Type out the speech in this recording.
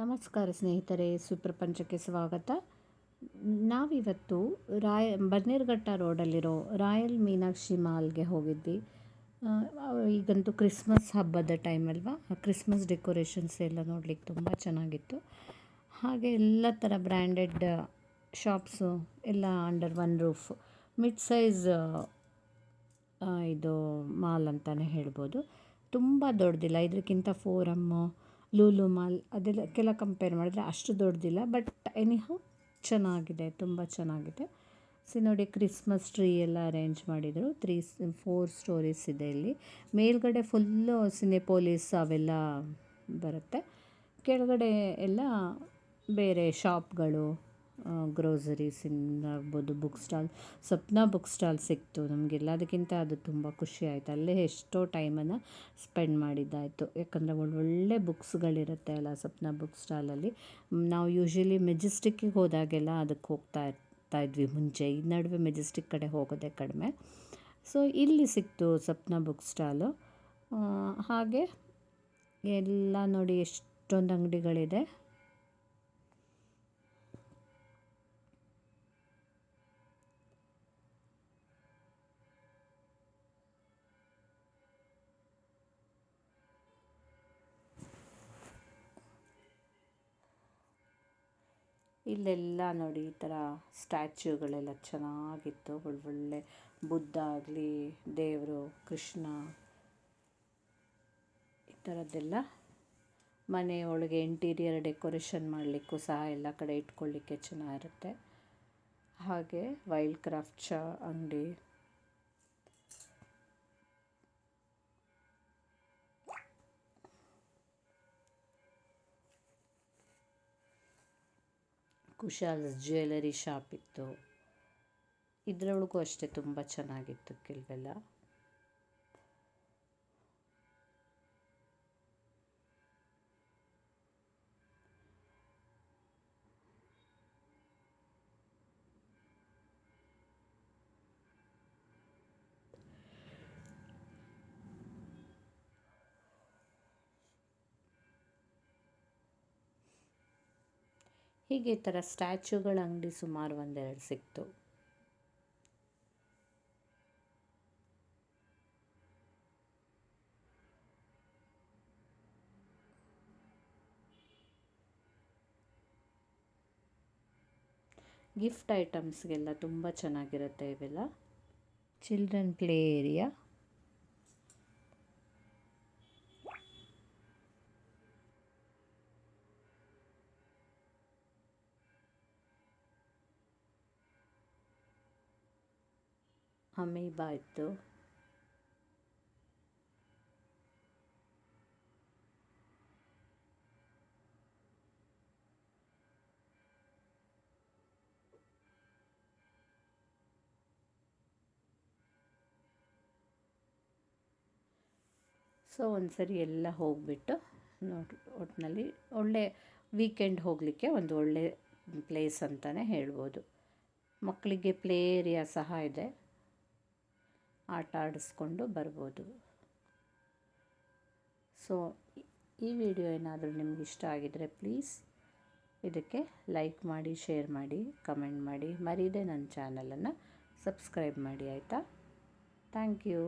ನಮಸ್ಕಾರ ಸ್ನೇಹಿತರೆ, ಸುಪ್ರಪಂಚಕ್ಕೆ ಸ್ವಾಗತ. ನಾವಿವತ್ತು ರಾಯ, ಬನ್ನೇರುಘಟ್ಟ ರೋಡಲ್ಲಿರೋ ರಾಯಲ್ ಮೀನಾಕ್ಷಿ ಮಾಲ್ಗೆ ಹೋಗಿದ್ವಿ. ಈಗಂತೂ ಕ್ರಿಸ್ಮಸ್ ಹಬ್ಬದ ಟೈಮ್ ಅಲ್ವಾ? ಕ್ರಿಸ್ಮಸ್ ಡೆಕೋರೇಷನ್ಸ್ ಎಲ್ಲ ನೋಡಲಿಕ್ಕೆ ತುಂಬ ಚೆನ್ನಾಗಿತ್ತು. ಹಾಗೆ ಎಲ್ಲ ಥರ ಬ್ರ್ಯಾಂಡೆಡ್ ಶಾಪ್ಸು ಎಲ್ಲ under one roof mid size ಇದು ಮಾಲ್ ಅಂತಲೇ ಹೇಳ್ಬೋದು. ತುಂಬ ದೊಡ್ಡದಿಲ್ಲ ಇದಕ್ಕಿಂತ ಫೋರಮ್ಮು ಲೂಲು ಮಾಲ್ ಅದೆಲ್ಲ ಕೆಲ ಕಂಪೇರ್ ಮಾಡಿದ್ರೆ ಅಷ್ಟು ದೊಡ್ಡದಿಲ್ಲ ಬಟ್ ಎನಿಹೌ ಚೆನ್ನಾಗಿದೆ, ತುಂಬ ಚೆನ್ನಾಗಿದೆ. ಸಿ ನೋಡಿ ಕ್ರಿಸ್ಮಸ್ ಟ್ರೀ ಎಲ್ಲ ಅರೇಂಜ್ ಮಾಡಿದರು. ತ್ರೀ ಫೋರ್ ಸ್ಟೋರೀಸ್ ಇದೆ ಇಲ್ಲಿ. ಮೇಲ್ಗಡೆ ಫುಲ್ಲು ಸಿನೆಪೋಲಿಸ್ ಅವೆಲ್ಲ ಬರುತ್ತೆ. ಕೆಳಗಡೆ ಎಲ್ಲ ಬೇರೆ ಶಾಪ್ಗಳು ಗ್ರೋಸರೀಸಿಂದ ಆಗ್ಬೋದು book stall Swapna book stall ಸಿಕ್ತು ನಮಗೆಲ್ಲದಕ್ಕಿಂತ ಅದು ತುಂಬ ಖುಷಿ ಆಯಿತು. ಅಲ್ಲೇ ಎಷ್ಟೋ ಟೈಮನ್ನು ಸ್ಪೆಂಡ್ ಮಾಡಿದ್ದಾಯಿತು. ಯಾಕಂದರೆ ಒಳ್ಳೊಳ್ಳೆ ಬುಕ್ಸ್ಗಳಿರುತ್ತೆ ಅಲ್ಲ ಸ್ವಪ್ನ ಬುಕ್ ಸ್ಟಾಲಲ್ಲಿ ನಾವು ಯೂಶ್ವಲಿ ಮೆಜೆಸ್ಟಿಕ್ಕಿಗೆ ಹೋದಾಗೆಲ್ಲ ಅದಕ್ಕೆ ಹೋಗ್ತಾ ಇರ್ತಾ ಇದ್ವಿ ಮುಂಚೆ. ಈ ನಡುವೆ ಮೆಜೆಸ್ಟಿಕ್ ಕಡೆ ಹೋಗೋದೇ ಕಡಿಮೆ. ಸೊ ಇಲ್ಲಿ ಸಿಕ್ತು ಸ್ವಪ್ನ ಬುಕ್ ಸ್ಟಾಲು ಹಾಗೆ ಎಲ್ಲ ನೋಡಿ ಎಷ್ಟೊಂದು ಅಂಗಡಿಗಳಿದೆ. ಇಲ್ಲೆಲ್ಲ ನೋಡಿ ಈ ಥರ ಸ್ಟ್ಯಾಚ್ಯೂಗಳೆಲ್ಲ ಚೆನ್ನಾಗಿತ್ತು. ಒಳ್ಳೊಳ್ಳೆ ಬುದ್ಧ ಆಗಲಿ, ದೇವರು, ಕೃಷ್ಣ, ಈ ಥರದ್ದೆಲ್ಲ ಮನೆ ಒಳಗೆ ಇಂಟೀರಿಯರ್ ಡೆಕೋರೇಷನ್ ಮಾಡಲಿಕ್ಕೂ ಸಹ ಎಲ್ಲ ಕಡೆ ಇಟ್ಕೊಳ್ಳಿಕ್ಕೆ ಚೆನ್ನಾಗಿರುತ್ತೆ. ಹಾಗೆ ವೈಲ್ಡ್ ಕ್ರಾಫ್ಟ್ ಚ ಅಂಗಡಿ ಕುಶಾಲ್ ಜ್ಯುವೆಲರಿ ಶಾಪ್ ಇತ್ತು. ಇದರೊಳಗೂ ಅಷ್ಟೇ ತುಂಬ ಚೆನ್ನಾಗಿತ್ತು ಕೆಲವೆಲ್ಲ. ಹೀಗೆ ಈ ಥರ ಸ್ಟ್ಯಾಚ್ಯೂಗಳ ಅಂಗಡಿ ಸುಮಾರು ಒಂದೆರಡು ಸಿಕ್ತು. ಗಿಫ್ಟ್ ಐಟಮ್ಸ್ಗೆಲ್ಲ ತುಂಬ ಚೆನ್ನಾಗಿರುತ್ತೆ ಇವೆಲ್ಲ. Children play area. ಅಮೀಬಾ ಇತ್ತು ಸೊ ಒಂದ್ಸರಿ ಎಲ್ಲ ಹೋಗಿಬಿಟ್ಟು ನೋಡಿ ಒಟ್ಟಿನಲ್ಲಿ ಒಳ್ಳೆ ವೀಕೆಂಡ್ ಹೋಗಲಿಕ್ಕೆ ಒಂದು ಒಳ್ಳೆ ಪ್ಲೇಸ್ ಅಂತಲೇ ಹೇಳ್ಬೋದು. ಮಕ್ಕಳಿಗೆ ಪ್ಲೇ ಏರಿಯಾ ಸಹ ಇದೆ. ಆಟ ಆಡಿಸ್ಕೊಂಡು ಬರ್ಬೋದು. ಸೊ ಈ ವಿಡಿಯೋ ಏನಾದರೂ ನಿಮ್ಗೆ ಇಷ್ಟ ಆಗಿದರೆ ಪ್ಲೀಸ್ ಇದಕ್ಕೆ ಲೈಕ್ ಮಾಡಿ ಶೇರ್ ಮಾಡಿ ಕಮೆಂಟ್ ಮಾಡಿ. ಮರೀದೆ ನನ್ನ ಚಾನಲನ್ನು ಸಬ್ಸ್ಕ್ರೈಬ್ ಮಾಡಿ, ಆಯಿತಾ? Thank you